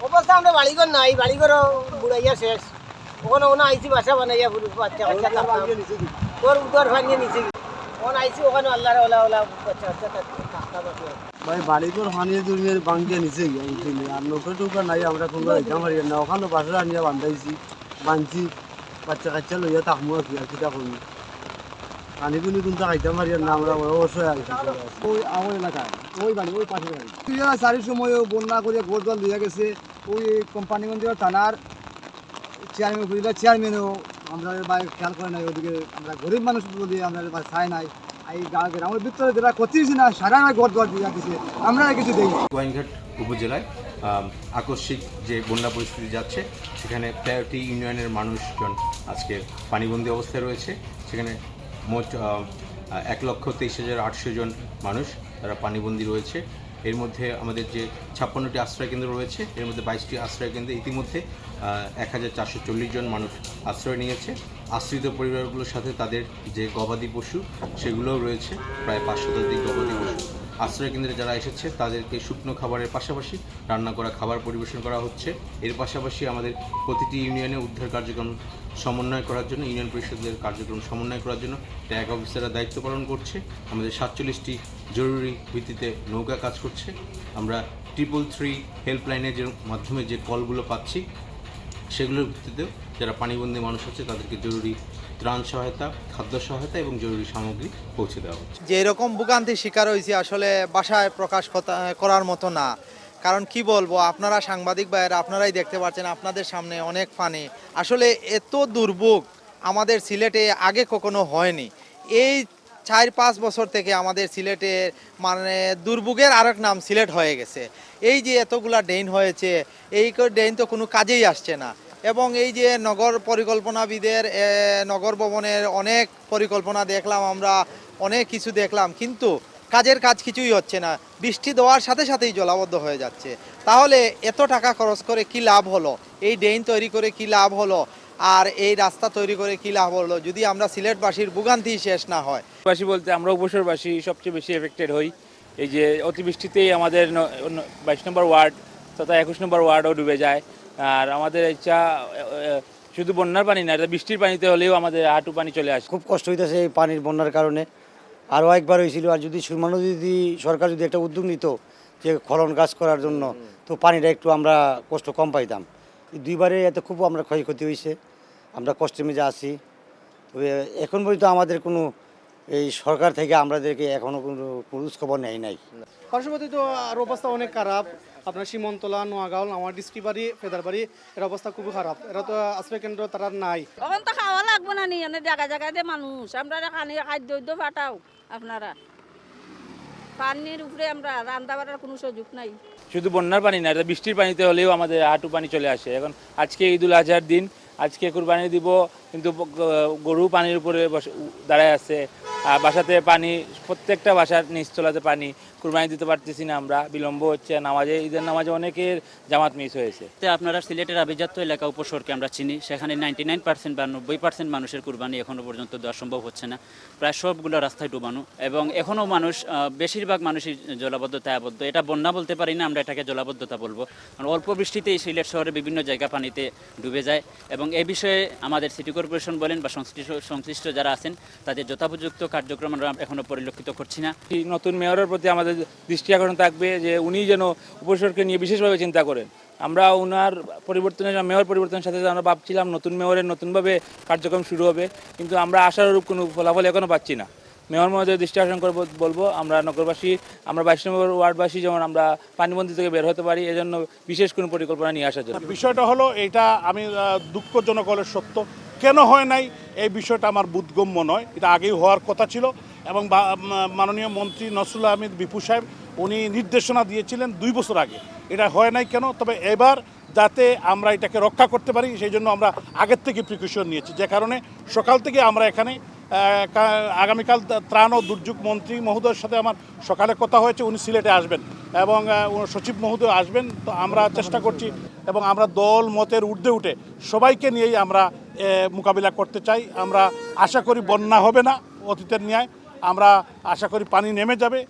অবস্থা আমরা বাড়িঘর নাই বাড়িঘর বুড়াইয়া শেষ। ওখানে ওখানে আইসি বাসা বানাইয়া বাচ্চা বাচ্চা থাকতাম তোর উদর ভাঙিয়ে নিচে ওখানে আইসি ওখানে আল্লাহর ওলা ওলা বাচ্চা বাচ্চা থাক- থাকতাম। ভাই বাড়ি তোর দুনিয়ে বাঙ্গিয়ে নিচে গিয়ে আর নৌকা টুকা নাই আমরা কোনো যাইতাম পারি না ওখানে বাসা আনিয়া বান্ধাইছি বানছি বাচ্চা কাচ্চা লইয়া তাকমু কি আর কিটা করব পানি পুনি কিন্তু খাইতাম পারি না আমরা অবশ্যই আছি ওই আমার এলাকায় ওই বাড়ি, ওই পাশের বাড়ি। চারের সময় বন্যা করে ঘর জল দিয়ে গেছে। ওই কোম্পানিগঞ্জ থানার চেয়ারম্যান পরিবার চেয়ারম্যানও আমরা বাইরে খেয়াল করে নাই, ওদিকে আমরা গরিব মানুষ বলি আমরা চাই নাই। এই গ্রামের ভিতরে যেটা ক্ষতি হয়েছে না, সারা ঘর জল দিয়ে দিছে আমরা কিছু না। গোয়াইনঘাট উপজেলায় আকস্মিক যে বন্যা পরিস্থিতি যাচ্ছে, সেখানে তেরোটি ইউনিয়নের মানুষজন আজকে পানিবন্দী অবস্থায় রয়েছে। সেখানে মোট এক লক্ষ তেইশ হাজার আটশো জন মানুষ তারা পানিবন্দী রয়েছে। এর মধ্যে আমাদের যে ছাপ্পান্নটি আশ্রয় কেন্দ্র রয়েছে, এর মধ্যে বাইশটি আশ্রয় কেন্দ্রে ইতিমধ্যে এক হাজার চারশো চল্লিশ জন মানুষ আশ্রয় নিয়েছে। আশ্রিত পরিবারগুলোর সাথে তাদের যে গবাদি পশু, সেগুলোও রয়েছে, প্রায় পাঁচ শতাধিক গবাদি পশু। আশ্রয় কেন্দ্রে যারা এসেছে, তাদেরকে শুকনো খাবারের পাশাপাশি রান্না করা, খাবার পরিবেশন করা হচ্ছে। এর পাশাপাশি আমাদের প্রতিটি ইউনিয়নে উদ্ধার কার্যক্রম সমন্বয় করার জন্য, ইউনিয়ন পরিষদের কার্যক্রম সমন্বয় করার জন্য ট্যাগ অফিসাররা দায়িত্ব পালন করছে। আমাদের সাতচল্লিশটি জরুরি ভিত্তিতে নৌকা কাজ করছে। আমরা ট্রিপল থ্রি হেল্পলাইনের যে মাধ্যমে যে কলগুলো পাচ্ছি, সেগুলোর ভিত্তিতেও যারা পানিবন্দী মানুষ আছে, তাদেরকে জরুরি ত্রাণ সহায়তা, খাদ্য সহায়তা এবং জরুরি সামগ্রী পৌঁছে দেওয়া হচ্ছে। যে এরকম ভোগান্তির শিকার হয়েছি, আসলে বাসায় প্রকাশ করার মতো না। কারণ কি বলব, আপনারা সাংবাদিক ভাইয়েরা, আপনারাই দেখতে পাচ্ছেন, আপনাদের সামনে অনেক পানি আসলে এত দুর্ভোগ আমাদের সিলেটে আগে কখনো হয়নি। এই চার পাঁচ বছর থেকে আমাদের সিলেটে মানে দুর্ভোগের আরেক নাম সিলেট হয়ে গেছে। এই যে এতগুলা ড্রেন হয়েছে, এই ড্রেন তো কোনো কাজেই আসছে না। এবং এই যে নগর পরিকল্পনাবিদের নগর ভবনের অনেক পরিকল্পনা দেখলাম আমরা, অনেক কিছু দেখলাম। কিন্তু কাজের কাজ কিছুই হচ্ছে না। বৃষ্টি দেওয়ার সাথে সাথেই জলাবদ্ধ হয়ে যাচ্ছে। তাহলে এত টাকা খরচ করে কি লাভ হলো? এই ড্রেন তৈরি করে কি লাভ হলো? আর এই রাস্তা তৈরি করে কি লাভ হলো? যদি আমরা সিলেটবাসীর ভোগান্তি শেষ না হয়। বাসী বলতে আমরা উপসরবাসী সবচেয়ে বেশি এফেক্টেড হই। এই যে অতিবৃষ্টিতেই আমাদের বাইশ নম্বর ওয়ার্ড তথা একুশ নম্বর ওয়ার্ডও ডুবে যায়। আর আমাদের ইচ্ছা শুধু বন্যার পানি না এটা বৃষ্টির পানিতে হলেও আমাদের হাঁটু পানি চলে আসে। খুব কষ্ট হইতেছে এই পানির বন্যার কারণে। আরও একবার হয়েছিল আর যদি সুরমানো যদি সরকার যদি একটা উদ্যোগ নিত যে খনন কাজ করার জন্য তো পানিটা একটু আমরা কষ্ট কম পাইতাম। দুইবারে এত খুব আমরা ক্ষয়ক্ষতি হয়েছে আমরা কষ্টে মেজে আসি তবে এখন পর্যন্ত আমাদের কোনো এই সরকার থেকে আমাদেরকে এখনও কোনো খবর নেয় নাই। পার্শ্ববর্তী তো আর অবস্থা অনেক খারাপ। আপনার সীমন্তলা নোয়াগাঁও আমার ডিস্ট্রিক্ট ফেদারবাড়ি এর অবস্থা খুবই খারাপ। এরা তো আশ্রয় কেন্দ্র তারা নাই। ওখান তো খাওয়া লাগবে না নি এনে জায়গা জায়গায় দিয়ে মানুষ। আমরা খানি খাদ্য উদ্য ফাটাও আপনারা। পানির উপরে আমরা রান্না বাড়ার কোনো সুযোগ নাই। শুধু বন্যার পানি না এটা বৃষ্টির পানিতে হলেও আমাদের হাঁটু পানি চলে আসে। এখন আজকে ঈদুল আজহার দিন আজকে কুরবানি দিব কিন্তু গরু পানির উপরে দাঁড়ায় আছে। বাসাতে পানি, প্রত্যেকটা বাসার নিচতলাতে পানি, কুরবানি দিতে পারতেছি না আমরা, বিলম্ব হচ্ছে, নামাজে, ঈদের নামাজে অনেকের জামাত মিস হয়েছে। আপনারা সিলেটের আভিজাত্য এলাকা উপসর্গে আমরা চিনি, সেখানে নাইনটি নাইন পার্সেন্ট বা নব্বই পার্সেন্ট মানুষের কুরবানি এখনও পর্যন্ত দেওয়া সম্ভব হচ্ছে না। প্রায় সবগুলো রাস্তায় ডুবানো এবং এখনও মানুষ বেশিরভাগ মানুষই জলাবদ্ধতায় আবদ্ধ। এটা বন্যা বলতে পারি না, আমরা এটাকে জলাবদ্ধতা বলব। কারণ অল্প বৃষ্টিতেই সিলেট শহরে বিভিন্ন জায়গা পানিতে ডুবে যায় এবং এ বিষয়ে আমাদের সিটি কর্পোরেশন বলেন বা সংশ্লিষ্ট সংশ্লিষ্ট যারা আছেন, তাদের যথোপযুক্ত কার্যক্রম আমরা এখনও পরিলক্ষিত করছি না। এই নতুন মেয়রের প্রতি আমাদের দৃষ্টি আকর্ষণ থাকবে যে উনি যেন উপসর্গকে নিয়ে বিশেষভাবে চিন্তা করেন। আমরা ওনার পরিবর্তনের মেয়র পরিবর্তনের সাথে সাথে আমরা ভাবছিলাম নতুন মেয়রের নতুনভাবে কার্যক্রম শুরু হবে। কিন্তু আমরা আশানুরূপ কোনো ফলাফল এখনও পাচ্ছি না। মেয়র মহোদয় দৃষ্টি আকর্ষণ করব বলব আমরা নগরবাসী আমরা বাইশ নম্বর ওয়ার্ডবাসী যেমন আমরা পানিবন্দী থেকে বের হতে পারি এজন্য বিশেষ কোনো পরিকল্পনা নিয়ে আসার জন্য। বিষয়টা হলো এটা আমি দুঃখজনক হলে সত্য। কেন হয় নাই? এই বিষয়টা আমার বোধগম্য নয়। এটা আগেই হওয়ার কথা ছিল এবং মাননীয় মন্ত্রী নসরুল আহমেদ বিপু সাহেব, উনি নির্দেশনা দিয়েছিলেন দুই বছর আগে। এটা হয় নাই কেন? তবে এবার যাতে আমরা এটাকে রক্ষা করতে পারি, সেই জন্য আমরা আগের থেকে প্রিকশন নিয়েছি। যে কারণে সকাল থেকে আমরা এখানে আগামীকাল ত্রাণ ও দুর্যোগ মন্ত্রী মহোদয়ের সাথে আমার সকালে কথা হয়েছে, উনি সিলেটে আসবেন এবং সচিব মহোদয় আসবেন। তো আমরা চেষ্টা করছি এবং আমরা দল, মতের ঊর্ধ্বে উঠে সবাইকে নিয়েই আমরা মোকাবিলা করতে চাই। আমরা আশা করি বন্যা হবে না অতীতের ন্যায়। আমরা আশা করি পানি নেমে যাবে।